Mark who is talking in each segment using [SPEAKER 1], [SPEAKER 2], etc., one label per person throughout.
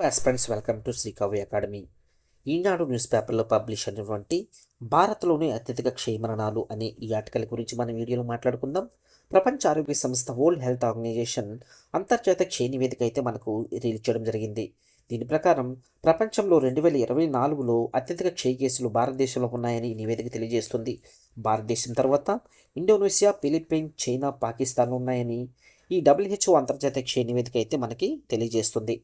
[SPEAKER 1] Friends welcome to Srikavya academy Eenadu news పేపర్లో publish అయినటువంటి భారత్లోని అత్యధిక క్షయమరణాలు అనే ఈ ఆర్టికల్ గురించి మనం వీడియోలో మాట్లాడుకుందాం. ప్రపంచ ఆరోగ్య సంస్థ వరల్డ్ హెల్త్ ఆర్గనైజేషన్ అంతర్జాతీయ క్షయ నివేదిక అయితే మనకు రిలీజ్ చేయడం జరిగింది. దీని ప్రకారం ప్రపంచంలో రెండు వేల ఇరవై నాలుగులో అత్యధిక క్షయ కేసులు భారతదేశంలో ఉన్నాయని నివేదిక తెలియజేస్తుంది. భారతదేశం తర్వాత ఇండోనేషియా ఫిలిప్పైన్ చైనా పాకిస్తాన్ ఉన్నాయని ఈ డబ్ల్యూహెచ్ఓ అంతర్జాతీయ క్షయ నివేదిక అయితే మనకి తెలియజేస్తుంది.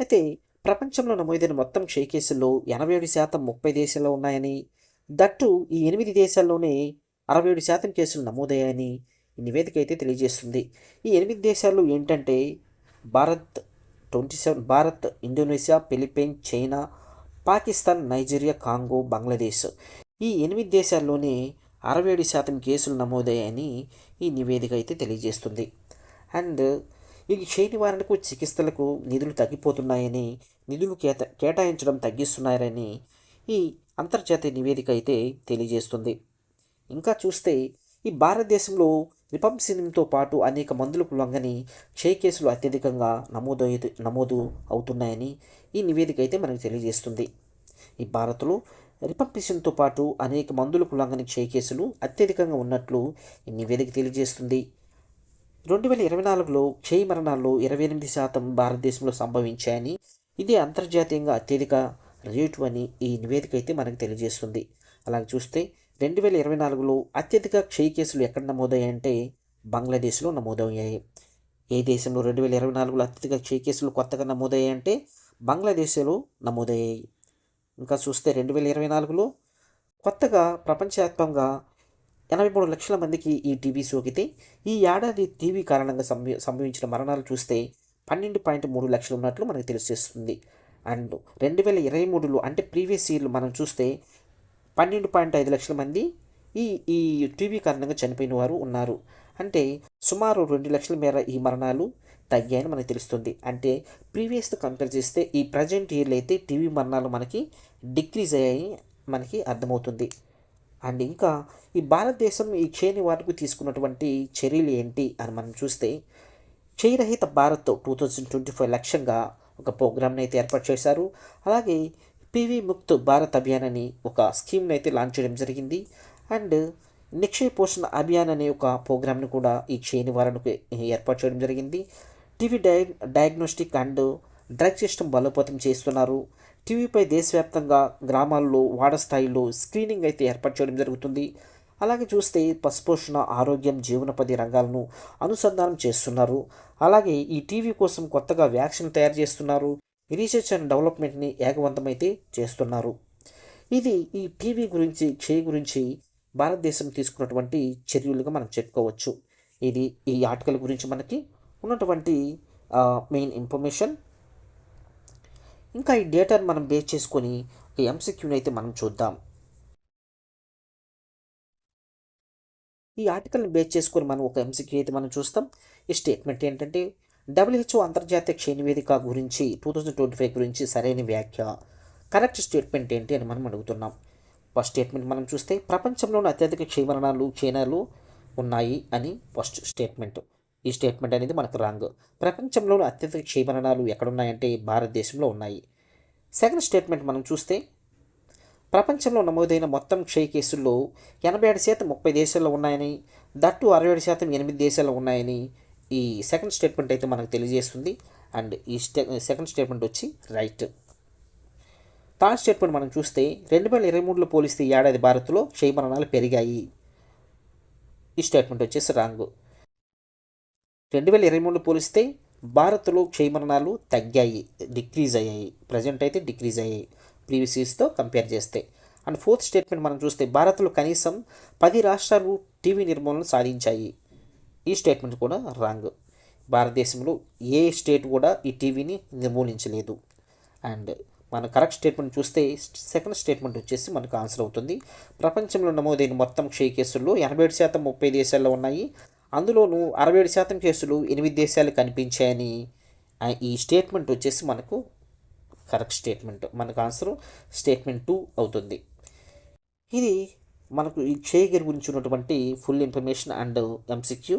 [SPEAKER 1] అయితే ప్రపంచంలో నమోదైన మొత్తం క్షయ కేసుల్లో ఎనభై ఏడు శాతం ముప్పై దేశాల్లో ఉన్నాయని దట్టు ఈ ఎనిమిది దేశాల్లోనే అరవై ఏడు శాతం కేసులు నమోదయ్యాయని ఈ నివేదిక అయితే తెలియజేస్తుంది. ఈ ఎనిమిది దేశాలు ఏంటంటే Bharat twenty seven Bharat Indonesia Philippine China Pakistan Nigeria Congo Bangladesh. ఈ ఎనిమిది దేశాల్లోనే అరవై ఏడు శాతం కేసులు నమోదయ్యాయని ఈ నివేదిక అయితే తెలియజేస్తుంది. అండ్ ఈ క్షయ నివారణకు చికిత్సలకు నిధులు తగ్గిపోతున్నాయని నిధులు కేట కేటాయించడం తగ్గిస్తున్నారని ఈ అంతర్జాతీయ నివేదిక అయితే తెలియజేస్తుంది. ఇంకా చూస్తే ఈ భారతదేశంలో రిపంసిన్తో పాటు అనేక మందులకు లొంగని క్షయ కేసులు అత్యధికంగా నమోదు నమోదు అవుతున్నాయని ఈ నివేదిక అయితే మనకు తెలియజేస్తుంది. ఈ భారత్లో రిపంపిషన్తో పాటు అనేక మందులకు లొంగని క్షయ కేసులు అత్యధికంగా ఉన్నట్లు ఈ నివేదిక తెలియజేస్తుంది. రెండు వేల ఇరవై నాలుగులో క్షయ మరణాల్లో ఇరవై ఎనిమిది శాతం భారతదేశంలో సంభవించాయని ఇది అంతర్జాతీయంగా అత్యధిక రేటు అని ఈ నివేదిక అయితే మనకు తెలియజేస్తుంది. అలాగే చూస్తే రెండు వేల ఇరవై నాలుగులో అత్యధిక క్షయ కేసులు ఎక్కడ నమోదయ్యాయంటే బంగ్లాదేశ్లో నమోదయ్యాయి. ఏ దేశంలో రెండు వేల ఇరవై నాలుగులో అత్యధిక క్షయ కేసులు కొత్తగా నమోదయ్యాయంటే బంగ్లాదేశ్లో నమోదయ్యాయి. ఇంకా చూస్తే రెండు వేల ఇరవై నాలుగులో కొత్తగా ప్రపంచవ్యాప్తంగా ఎనభై మూడు లక్షల మందికి ఈ టీబీ సోకితే ఈ ఏడాది టీబీ కారణంగా సంభవించిన మరణాలు చూస్తే పన్నెండు పాయింట్ మూడు లక్షలు ఉన్నట్లు మనకు తెలిసేస్తుంది. అండ్ రెండు వేల ఇరవై మూడులో అంటే ప్రీవియస్ ఇయర్లు మనం చూస్తే పన్నెండు పాయింట్ ఐదు లక్షల మంది ఈ ఈ టీబీ కారణంగా చనిపోయిన వారు ఉన్నారు. అంటే సుమారు రెండు లక్షల మేర ఈ మరణాలు తగ్గాయని మనకు తెలుస్తుంది. అంటే ప్రీవియస్తో కంపేర్ చేస్తే ఈ ప్రజెంట్ ఇయర్లో అయితే టీవీ మరణాలు మనకి డిక్రీజ్ అయ్యాయి మనకి అర్థమవుతుంది. అండ్ ఇంకా ఈ భారతదేశం ఈ క్షేణి వాటికి తీసుకున్నటువంటి చర్యలు ఏంటి అని మనం చూస్తే క్షయరహిత Bharat two thousand twenty five లక్ష్యంగా ఒక ప్రోగ్రామ్ని అయితే ఏర్పాటు చేశారు. అలాగే పివి ముక్త్ భారత్ అభియాన్ అని ఒక స్కీమ్ని అయితే లాంచ్ చేయడం జరిగింది. అండ్ నిక్షయ పోషణ అభియాన్ అనే ఒక ప్రోగ్రామ్ని కూడా ఈ క్షయ నివారణకు ఏర్పాటు చేయడం జరిగింది. టీవీ డయా డయాగ్నోస్టిక్ అండ్ డ్రగ్ సిస్టమ్ బలోపేతం చేస్తున్నారు. టీవీపై దేశవ్యాప్తంగా గ్రామాల్లో వాడ స్థాయిలో స్క్రీనింగ్ అయితే ఏర్పాటు చేయడం జరుగుతుంది. అలాగే చూస్తే పశుపోషణ ఆరోగ్యం జీవనోపాధి రంగాలను అనుసంధానం చేస్తున్నారు. అలాగే ఈ టీవీ కోసం కొత్తగా వ్యాక్సిన్ తయారు చేస్తున్నారు. రీసెర్చ్ అండ్ డెవలప్మెంట్ని ఏకవంతమైతే చేస్తున్నారు. ఇది ఈ టీవీ గురించి క్షయ గురించి భారతదేశం తీసుకున్నటువంటి చర్యలుగా మనం చెప్పుకోవచ్చు. ఇది ఈ ఆర్టికల్ గురించి మనకి ఉన్నటువంటి మెయిన్ ఇన్ఫర్మేషన్. ఇంకా ఈ డేటాను మనం బేస్ చేసుకొని ఒక ఎంసీక్యూని అయితే మనం చూద్దాం. ఈ ఆర్టికల్ని బేస్ చేసుకొని మనం ఒక ఎంసీక్యూ అయితే మనం చూస్తాం. ఈ స్టేట్మెంట్ ఏంటంటే డబ్ల్యూహెచ్ఓ అంతర్జాతీయ క్షయ నివేదిక గురించి టూ థౌజండ్ ట్వంటీ ఫైవ్ గురించి సరైన వ్యాఖ్య. కరెక్ట్ స్టేట్మెంట్ ఏంటి అని మనం అడుగుతున్నాం. ఫస్ట్ స్టేట్మెంట్ మనం చూస్తే ప్రపంచంలోని అత్యధిక క్షయమరణాలు క్షీణాలు ఉన్నాయి అని ఫస్ట్ స్టేట్మెంట్. ఈ స్టేట్మెంట్ అనేది మనకు రాంగ్. ప్రపంచంలోని అత్యధిక క్షీమరణాలు ఎక్కడున్నాయంటే భారతదేశంలో ఉన్నాయి. సెకండ్ స్టేట్మెంట్ మనం చూస్తే ప్రపంచంలో నమోదైన మొత్తం క్షయ కేసుల్లో ఎనభై ఏడు శాతం ముప్పై దేశాల్లో ఉన్నాయని దట్టు అరవై ఏడు శాతం ఎనిమిది దేశాల్లో ఉన్నాయని ఈ సెకండ్ స్టేట్మెంట్ అయితే మనకు తెలియజేస్తుంది. అండ్ ఈ స్టే సెకండ్ స్టేట్మెంట్ వచ్చి రైట్ థర్డ్ స్టేట్మెంట్ మనం చూస్తే రెండు వేల ఇరవై మూడులో పోలిస్తే ఏడాది భారత్లో క్షయ మరణాలు పెరిగాయి. ఈ స్టేట్మెంట్ వచ్చేసి రాంగు. రెండు వేల ఇరవై మూడు పోలిస్తే భారత్లో క్షయమరణాలు తగ్గాయి డిక్రీజ్ అయ్యాయి. ప్రజెంట్ అయితే డిక్రీజ్ అయ్యాయి. ప్రీవియస్ ఇయర్స్తో కంపేర్ చేస్తే. అండ్ ఫోర్త్ స్టేట్మెంట్ మనం చూస్తే భారత్లో కనీసం పది రాష్ట్రాలు టీవీ నిర్మూలన సాధించాయి. ఈ స్టేట్మెంట్ కూడా రాంగ్. భారతదేశంలో ఏ స్టేట్ కూడా ఈ టీవీని నిర్మూలించలేదు. అండ్ మన కరెక్ట్ స్టేట్మెంట్ చూస్తే సెకండ్ స్టేట్మెంట్ వచ్చేసి మనకు ఆన్సర్ అవుతుంది. ప్రపంచంలో నమోదైన మొత్తం క్షయ కేసుల్లో ఎనభై ఏడు శాతం ముప్పై దేశాల్లో ఉన్నాయి. అందులోనూ అరవై ఏడు శాతం కేసులు ఎనిమిది దేశాలు కనిపించాయని ఈ స్టేట్మెంట్ వచ్చేసి మనకు కరెక్ట్ స్టేట్మెంట్ మనకు ఆన్సర్ స్టేట్మెంట్ టూ అవుతుంది. ఇది మనకు ఈ క్షయగిరి గురించి ఉన్నటువంటి full information and MCQ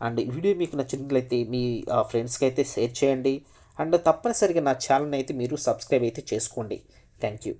[SPEAKER 1] and video మీకు నచ్చినట్లయితే మీ ఫ్రెండ్స్కి అయితే షేర్ చేయండి. అండ్ తప్పనిసరిగా నా ఛానల్ అయితే మీరు సబ్స్క్రైబ్ అయితే చేసుకోండి. Thank you